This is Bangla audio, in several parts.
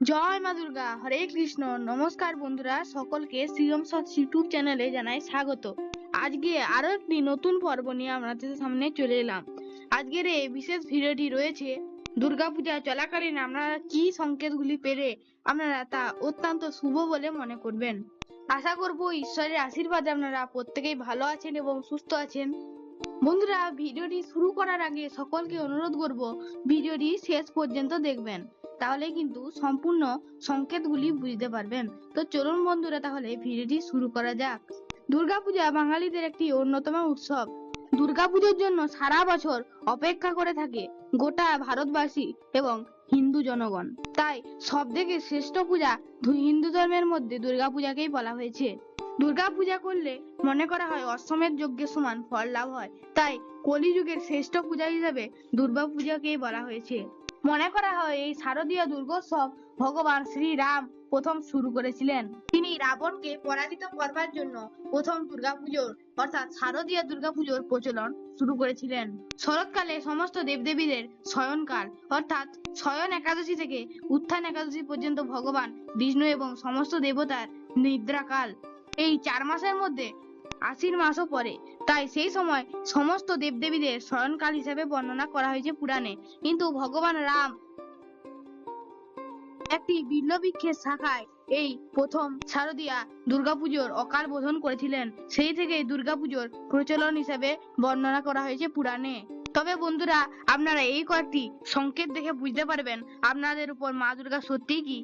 জয় মা দুর্গা, হরে কৃষ্ণ। নমস্কার বন্ধুরা, সকলকে শ্রীরম সৎ ইউটিউব চ্যানেলে জানাই স্বাগত। আজকে আরও একটি নতুন পর্ব নিয়ে আপনাদের সামনে চলে এলাম। আজকের এই বিশেষ ভিডিওটি রয়েছে, দুর্গাপূজা চলাকালীন আপনারা কি সংকেতগুলি পেলে আপনারা তা অত্যন্ত শুভ বলে মনে করবেন। আশা করব ঈশ্বরের আশীর্বাদে আপনারা প্রত্যেকেই ভালো আছেন এবং সুস্থ আছেন। বন্ধুরা, ভিডিওটি শুরু করার আগে সকলকে অনুরোধ করব ভিডিওটি শেষ পর্যন্ত দেখবেন, তাহলে কিন্তু সম্পূর্ণ সংকেতগুলি বুঝতে পারবেন। তো চলুন বন্ধুরা, তাহলে ভিডিওটি শুরু করা যাক। দুর্গাপূজা বাঙালিদের একটি অন্যতম উৎসব। দুর্গাপুজোর জন্য সারা বছর অপেক্ষা করে থাকে গোটা ভারতবাসী এবং হিন্দু জনগণ। তাই সব থেকে শ্রেষ্ঠ পূজা হিন্দু ধর্মের মধ্যে দুর্গাপূজাকেই বলা হয়েছে। দুর্গাপূজা করলে মনে করা হয় অশ্বমেধ যজ্ঞের সমান ফল লাভ হয়। তাই কলিযুগের শ্রেষ্ঠ পূজা হিসেবে দুর্গাপূজাকেই বলা হয়েছে। মনে করা হয় এই শারদীয় দুর্গোৎসব ভগবান শ্রীরাম প্রথম শুরু করেছিলেন। তিনি রাবণকে পরাজিত করবার জন্য প্রথম দুর্গাপুজোর অর্থাৎ শারদীয় দুর্গাপুজোর প্রচলন শুরু করেছিলেন। শরৎকালে সমস্ত দেবদেবীদের শয়নকাল, অর্থাৎ শয়ন একাদশী থেকে উত্থান একাদশী পর্যন্ত ভগবান বিষ্ণু এবং সমস্ত দেবতার নিদ্রাকাল এই চার মাসের মধ্যে আশ্বিন মাসও পড়ে। তাই সেই সময় সমস্ত দেবদেবীদের শয়নকাল হিসেবে বর্ণনা করা হয়েছে পুরাণে। কিন্তু ভগবান রাম একটি বিল্লবৃক্ষের শাখায় এই প্রথম শারদীয়া দুর্গাপুজোর অকাল বোধন করেছিলেন। সেই থেকেই দুর্গাপুজোর প্রচলন হিসেবে বর্ণনা করা হয়েছে পুরাণে। তবে বন্ধুরা, আপনারা এই কয়েকটি সংকেত দেখে বুঝতে পারবেন, আপনাদের উপর মা দুর্গা সত্যিই কি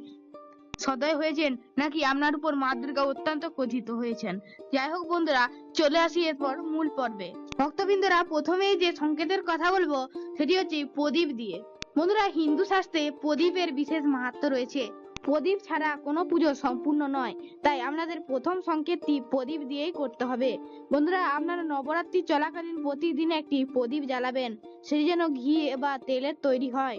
সদয় হয়েছেন নাকি আপনার উপর মা দুর্গা অত্যন্ত ক্রোধিত হয়েছেন? যাই হোক বন্ধুরা, চলে আসি এরপর মূল পর্বে। ভক্তবৃন্দরা, প্রথমেই যে সংকেতের কথা বলব, সেটি হচ্ছে প্রদীপ দিয়ে। বন্ধুরা, হিন্দু শাস্ত্রে প্রদীপের বিশেষ মাহাত্ম্য রয়েছে। প্রদীপ ছাড়া কোনো পুজো সম্পূর্ণ নয়, তাই আপনাদের প্রথম সংকেতটি প্রদীপ দিয়েই করতে হবে। বন্ধুরা, আপনারা নবরাত্রি চলাকালীন প্রতিদিন একটি প্রদীপ জ্বালাবেন, সেটি যেন ঘি বা তেলের তৈরি হয়।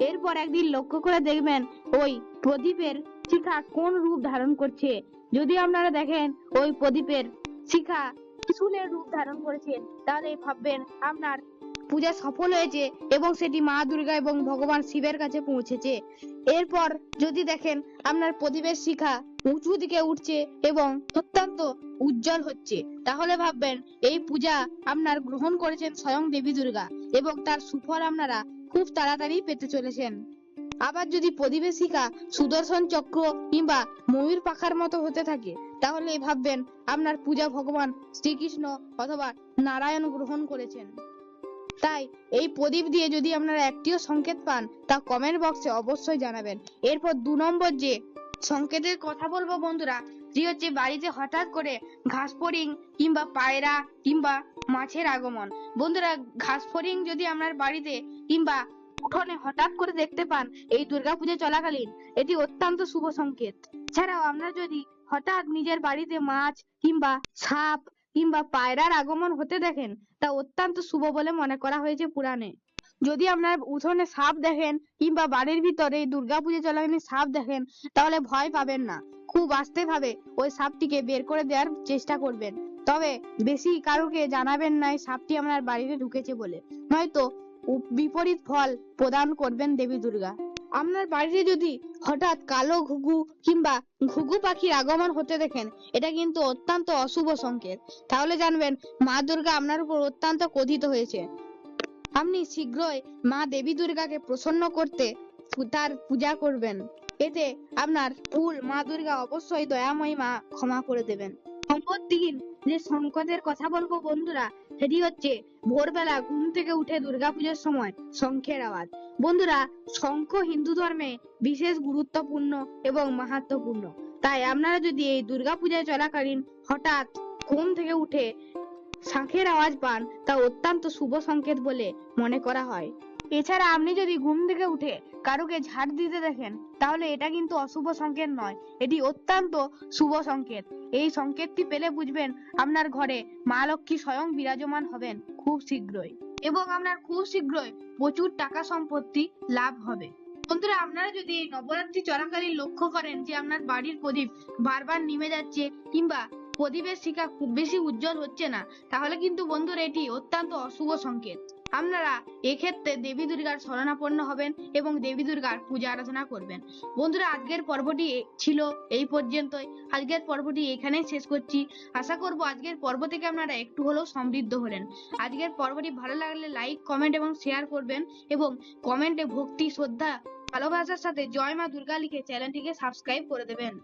এরপর একদিন লক্ষ্য করে দেখবেন ওই প্রদীপের শিখা কোন রূপ ধারণ করছে। যদি আপনারা দেখেন, ওই প্রদীপের শিখা ত্রিশূলের রূপ ধারণ করেছে, তাহলে ভাববেন আপনার পূজা সফল হয়েছে এবং সেটি মা দুর্গা এবং ভগবান শিবের কাছে পৌঁছেছে। এরপর যদি দেখেন, আপনার প্রদীপের শিখা উঁচু দিকে উঠছে এবং অত্যন্ত উজ্জ্বল হচ্ছে, তাহলে ভাববেন এই পূজা আপনার গ্রহণ করেছেন স্বয়ং দেবী দুর্গা এবং তার সুফল আপনারা খুব তাড়াতাড়ি পেতে চলেছেন। আবার যদি শিখা সুদর্শন চক্র কিংবা ময়ূর পাখার মতো হতে থাকে, তাহলে ভাববেন আপনার পূজা ভগবান শ্রীকৃষ্ণ অথবা নারায়ণ গ্রহণ করেছেন। তাই এই প্রদীপ দিয়ে যদি আপনারা একটিও সংকেত পান, তা কমেন্ট বক্সে অবশ্যই জানাবেন। এরপর দু নম্বর যে সংকেতের কথা বলব বন্ধুরা যে হচ্ছে বাড়িতে হঠাৎ করে ঘাস ফড়িং কিংবা পায়রা কিংবা মাছের আগমন। বন্ধুরা, ঘাস ফড়িং যদি আপনার বাড়িতে কিংবা উঠোনে হঠাৎ করে দেখতে পান, এই দুর্গাপূজা চলাকালীন এটি অত্যন্ত শুভ সংকেত। এছাড়াও আপনারা যদি হঠাৎ নিজের বাড়িতে মাছ কিংবা সাপ কিংবা পায়রার আগমন হতে দেখেন, তা অত্যন্ত শুভ বলে মনে করা হয়েছে পুরাণে। যদি আপনার উঠোনে সাপ দেখেন কিংবা বাড়ির ভিতরে দুর্গাপূজা চলাকালীন সাপ দেখেন, তাহলে ভয় পাবেন না। খুব আস্তে ভাবে ওই সাপটিকে বের করে দেওয়ার চেষ্টা করবেন। তবে বেশি কারোকে জানাবেন না, এই সাপটি আপনার বাড়িতে ঢুকেছে বলে। নয়তো বিপরীত ফল প্রদান করবেন দেবী দুর্গা। আপনার বাড়িতে যদি হঠাৎ কালো ঘুঘু কিংবা ঘুঘু পাখির আগমন হতে দেখেন, এটা কিন্তু অত্যন্ত অশুভ সংকেত। তাহলে জানবেন মা দুর্গা আপনার উপর অত্যন্ত ক্রোধিত হয়েছে। আপনি শীঘ্রই মা দেবী দুর্গাকে প্রসন্ন করতে তার পূজা করবেন। এতে আপনার ফুল মা দুর্গা অবশ্যই দয়াময়ী মা ক্ষমা করে দেবেন। সম্পদ দিন, যে সংকটের কথা বলব বন্ধুরা, সেটি হচ্ছে ভোরবেলা ঘুম থেকে উঠে দুর্গাপূজার সময় শঙ্খের আওয়াজ। বন্ধুরা, শঙ্খ হিন্দু ধর্মে বিশেষ গুরুত্বপূর্ণ এবং মাহাত্মপূর্ণ। তাই আপনারা যদি এই দুর্গাপূজা চলাকালীন হঠাৎ ঘুম থেকে উঠে শাঁখের আওয়াজ পান, তা অত্যন্ত শুভ সংকেত বলে মনে করা হয়। এছাড়া আপনি যদি ঘুম থেকে উঠে কারোকে ঝাড় দিতে দেখেন, তাহলে এটা কিন্তু অশুভ সংকেত নয়, এটি অত্যন্ত শুভ সংকেত। এই সংকেতটি পেলে বুঝবেন আপনার ঘরে মা লক্ষ্মী স্বয়ং বিরাজমান হবেন খুব শীঘ্রই এবং আপনার খুব শীঘ্রই প্রচুর টাকা সম্পত্তি লাভ হবে। বন্ধুরা, আপনারা যদি এই নবরাত্রি চলাকালীন লক্ষ্য করেন যে আপনার বাড়ির প্রদীপ বারবার নিমে যাচ্ছে কিংবা প্রদীপের শিখা খুব বেশি উজ্জ্বল হচ্ছে না। তাহলে কিন্তু বন্ধুরা এটি অত্যন্ত অশুভ সংকেত। আপনারা এক্ষেত্রে দেবী দুর্গার শরণাপন্ন হবেন এবং দেবী দুর্গার পূজা আরাধনা করবেন। বন্ধুরা, আজকের পর্বটি ছিল এই পর্যন্তই। আজকের পর্বটি এখানেই শেষ করছি। আশা করব আজকের পর্ব থেকে আপনারা একটু হলেও সমৃদ্ধ হলেন। আজকের পর্বটি ভালো লাগলে লাইক, কমেন্ট এবং শেয়ার করবেন এবং কমেন্টে ভক্তি, শ্রদ্ধা, ভালোবাসার সাথে জয় মা দুর্গা লিখে চ্যানেলটিকে সাবস্ক্রাইব করে দেবেন।